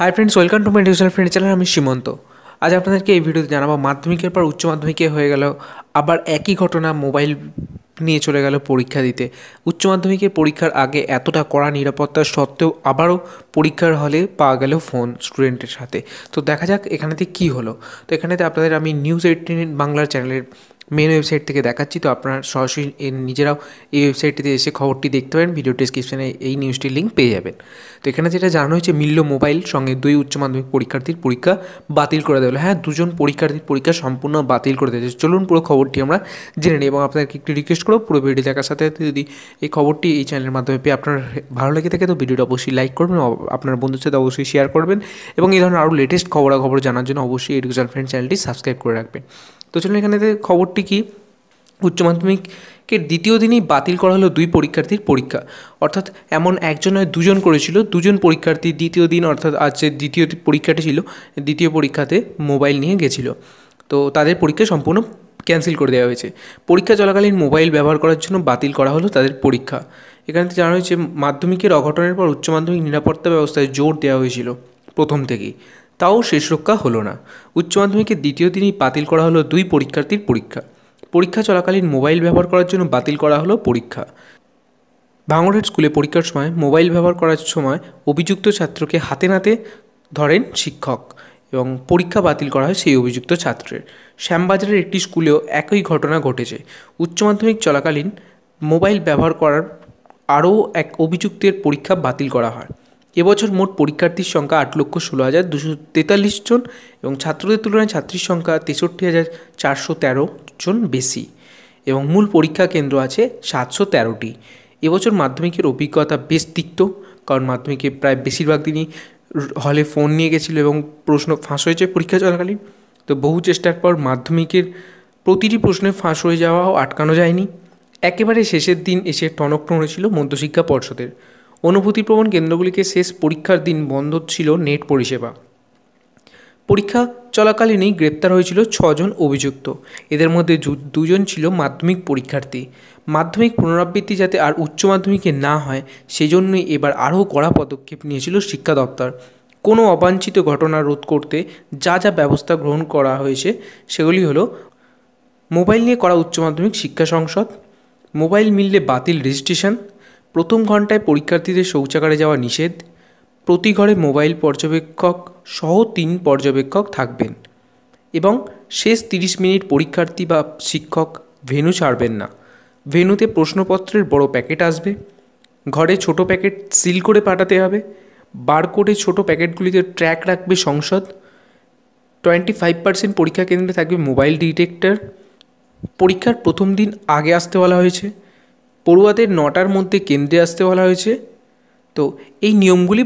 Hi friends welcome to my digital friend channel আমি সীমন্ত। আজ আপনাদেরকে এই ভিডিওতে জানাব, মাধ্যমিকের পর উচ্চ মাধ্যমিকে হয়ে গেল, আবার একই ঘটনা মোবাইল নিয়ে চলে গেল পরীক্ষা দিতে। উচ্চ মাধ্যমিকের পরীক্ষার আগে এতটা কড়া নিরাপত্তা সত্ত্বেও আবারও পরীক্ষার হলে পাওয়া গেল ফোন স্টুডেন্টের সাথে। তো দেখা যাক এখানেতে কী হলো। তো এখানেতে আপনাদের আমি নিউজ এইটিন বাংলার চ্যানেলের মেন ওয়েবসাইট থেকে দেখাচ্ছি। তো আপনারা সরাসরি নিজেরাও এই ওয়েবসাইটটিতে এসে খবরটি দেখতে পারেন। ভিডিও ডিসক্রিপশানে এই নিউজটির লিঙ্ক পেয়ে যাবেন। তো এখানে যেটা জানানো হয়েছে, মিলল মোবাইল সঙ্গে দুই উচ্চ মাধ্যমিক পরীক্ষার্থীর পরীক্ষা বাতিল করে দেওয়া হ্যাঁ দুজন পরীক্ষার্থীর পরীক্ষা সম্পূর্ণ বাতিল করে দিয়েছে। চলুন পুরো খবরটি আমরা জেনে নিই এবং আপনাদেরকে একটি রিকোয়েস্ট করব। পুরো ভিডিও দেখার সাথে সাথে যদি এই খবরটি এই চ্যানেলের মাধ্যমে পেয়ে আপনার ভালো লেগে থাকে, তো ভিডিওটা অবশ্যই লাইক করবেন আপনার বন্ধুর সাথে অবশ্যই শেয়ার করবেন। এবং এই ধরনের আরও লেটেস্ট খবরাখবর জানার জন্য অবশ্যই এডুকেশন ফ্রেন্ড চ্যানেলটি সাবস্ক্রাইব করে রাখবেন। তো চলুন এখানে খবরটি কী? উচ্চ মাধ্যমিকের দ্বিতীয় দিনেই বাতিল করা হলো দুই পরীক্ষার্থীর পরীক্ষা। অর্থাৎ এমন একজন নয়, দুজন করেছিল। দুজন পরীক্ষার্থী দ্বিতীয় দিন, অর্থাৎ আজ যে দ্বিতীয় পরীক্ষাটি ছিল, দ্বিতীয় পরীক্ষাতে মোবাইল নিয়ে গেছিল। তো তাদের পরীক্ষা সম্পূর্ণ ক্যান্সেল করে দেওয়া হয়েছে। পরীক্ষা চলাকালীন মোবাইল ব্যবহার করার জন্য বাতিল করা হলো তাদের পরীক্ষা। এখানে জানা হয়েছে, মাধ্যমিকের অঘটনের পর উচ্চ মাধ্যমিক নিরাপত্তা ব্যবস্থায় জোর দেওয়া হয়েছিল প্রথম থেকেই। তাও শেষ রক্ষা হলো না। উচ্চ মাধ্যমিকের দ্বিতীয় দিনই বাতিল করা হলো দুই পরীক্ষার্থীর পরীক্ষা। পরীক্ষা চলাকালীন মোবাইল ব্যবহার করার জন্য বাতিল করা হলো পরীক্ষা। ভাঙড়ের স্কুলে পরীক্ষার সময় মোবাইল ব্যবহার করার সময় অভিযুক্ত ছাত্রকে হাতে নাতে ধরেন শিক্ষক এবং পরীক্ষা বাতিল করা হয় সেই অভিযুক্ত ছাত্রের। শ্যামবাজারের একটি স্কুলেও একই ঘটনা ঘটেছে। উচ্চ মাধ্যমিক চলাকালীন মোবাইল ব্যবহার করার আরও এক অভিযুক্তের পরীক্ষা বাতিল করা হয়। এবছর মোট পরীক্ষার্থীর সংখ্যা আট লক্ষ ষোলো হাজার দুশো তেতাল্লিশ জন এবং ছাত্রদের তুলনায় ছাত্রীর সংখ্যা তেষট্টি হাজার চারশো তেরো জন বেশি এবং মূল পরীক্ষা কেন্দ্র আছে সাতশো তেরোটি। এবছর মাধ্যমিকের অভিজ্ঞতা বেশ তিক্ত, কারণ মাধ্যমিকে প্রায় বেশিরভাগ দিনই হলে ফোন নিয়ে গেছিল এবং প্রশ্ন ফাঁস হয়েছে পরীক্ষা চলাকালীন। তো বহু চেষ্টার পর মাধ্যমিকের প্রতিটি প্রশ্নে ফাঁস হয়ে যাওয়াও আটকানো যায়নি। একেবারে শেষের দিন এসে টনক নড়েছিল মধ্যশিক্ষা পর্ষদের। অনুভূতিপ্রবণ কেন্দ্রগুলিকে শেষ পরীক্ষার দিন বন্ধ ছিল নেট পরিষেবা। পরীক্ষা চলাকালীনই গ্রেপ্তার হয়েছিল ছজন অভিযুক্ত। এদের মধ্যে দুজন ছিল মাধ্যমিক পরীক্ষার্থী। মাধ্যমিক পুনরাবৃত্তি যাতে আর উচ্চ মাধ্যমিকে না হয়, সেজন্যই এবার আরও কড়া পদক্ষেপ নিয়েছিল শিক্ষা দপ্তর। কোনো অবাঞ্ছিত ঘটনা রোধ করতে যা যা ব্যবস্থা গ্রহণ করা হয়েছে, সেগুলি হলো মোবাইল নিয়ে করা উচ্চ মাধ্যমিক শিক্ষা সংসদ, মোবাইল মিললে বাতিল রেজিস্ট্রেশন প্রথম ঘন্টায় পরীক্ষার্থীদের শৌচাগারে যাওয়া নিষেধ, প্রতি ঘরে মোবাইল পর্যবেক্ষক সহ তিন পর্যবেক্ষক থাকবেন এবং শেষ তিরিশ মিনিট পরীক্ষার্থী বা শিক্ষক ভেনু ছাড়বেন না। ভেনুতে প্রশ্নপত্রের বড় প্যাকেট আসবে, ঘরে ছোট প্যাকেট সিল করে পাঠাতে হবে, বারকোডে ছোট প্যাকেটগুলিতে ট্র্যাক রাখবে সংসদ, টোয়েন্টি ফাইভ পার্সেন্ট পরীক্ষা কেন্দ্রে থাকবে মোবাইল ডিটেক্টর। পরীক্ষার প্রথম দিন আগে আসতে বলা হয়েছে পড়ুয়াদের নটার মধ্যে কেন্দ্রে আসতে বলা হয়েছে। তো এই নিয়মগুলি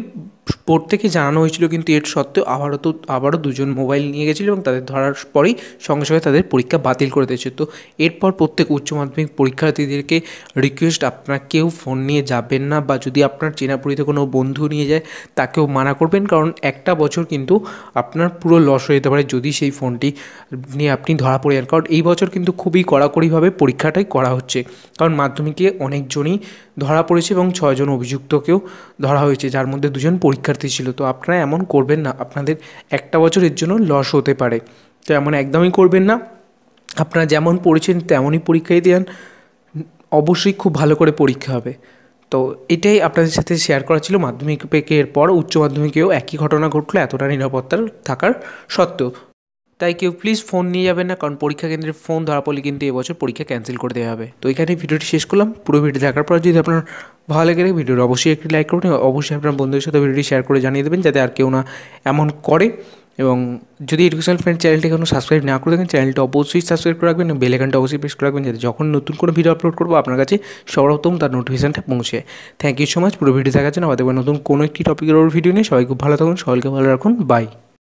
থেকে জানানো হয়েছিল কিন্তু এর সত্ত্বেও আবারও তো, আবারও দুজন মোবাইল নিয়ে গেছিল এবং তাদের ধরার পরেই সঙ্গে সঙ্গে তাদের পরীক্ষা বাতিল করে দিয়েছে। তো এরপর প্রত্যেক উচ্চ মাধ্যমিক পরীক্ষার্থীদেরকে রিকোয়েস্ট আপনারা কেউ ফোন নিয়ে যাবেন না বা যদি আপনার চেনাপুরিতে কোনো বন্ধু নিয়ে যায়, তাকেও মানা করবেন। কারণ একটা বছর কিন্তু আপনার পুরো লস হয়ে যেতে পারে যদি সেই ফোনটি নিয়ে আপনি ধরা পড়ে যান। কারণ এই বছর কিন্তু খুবই কড়াকড়িভাবে পরীক্ষাটাই করা হচ্ছে। কারণ মাধ্যমিকে অনেকজনই ধরা পড়েছে এবং ছয়জন অভিযুক্তকেও ধরা হয়েছে, যার মধ্যে দুজন পরীক্ষার্থী ছিল। তো আপনারা এমন করবেন না, আপনাদের একটা বছরের জন্য লস হতে পারে। তো এমন একদমই করবেন না। আপনারা যেমন পড়েছেন, তেমনই পরীক্ষায় দেন। অবশ্যই খুব ভালো করে পরীক্ষা হবে। তো এটাই আপনাদের সাথে শেয়ার করা ছিল। মাধ্যমিক পেকের পর উচ্চ মাধ্যমিকেও একই ঘটনা ঘটলো। এতটা নিরাপত্তার থাকার সত্ত্বেও। তাই কেউ প্লিজ ফোন নিয়ে যাবেন না, কারণ পরীক্ষা কেন্দ্রে ফোন ধরা পড়লে কিন্তু এবছর পরীক্ষা ক্যান্সেল করে দেওয়া হবে। তো এখানে ভিডিওটি শেষ করলাম। পুরো ভিডিও দেখার পর যদি আপনার ভালো লেগে ভিডিওটা অবশ্যই একটি লাইক করবেন অবশ্যই আপনার বন্ধুদের সাথে ভিডিওটি শেয়ার করে জানিয়ে দেবেন যাতে আর কেউ না এমন করে। এবং যদি এডুকেশনাল ফ্রেন্ড চ্যানেলটি এখনও সাবস্ক্রাইব না করে থাকেন চ্যানেলটা অবশ্যই সাবস্ক্রাইব করে রাখবেন বেল আইকনটা অবশ্যই প্রেস করে রাখবেন যাতে যখন নতুন কোনো ভিডিও আপলোড করব, আপনার কাছে সর্বপ্রথম তার নোটিফিকেশানটা পৌঁছে। থ্যাংক ইউ সো মাচ পুরো ভিডিও দেখার জন্য আবার নতুন কোনো একটি টপিকের ওর ভিডিও নিয়ে সবাই খুব ভালো থাকুন, সবাইকে ভালো রাখুন। বাই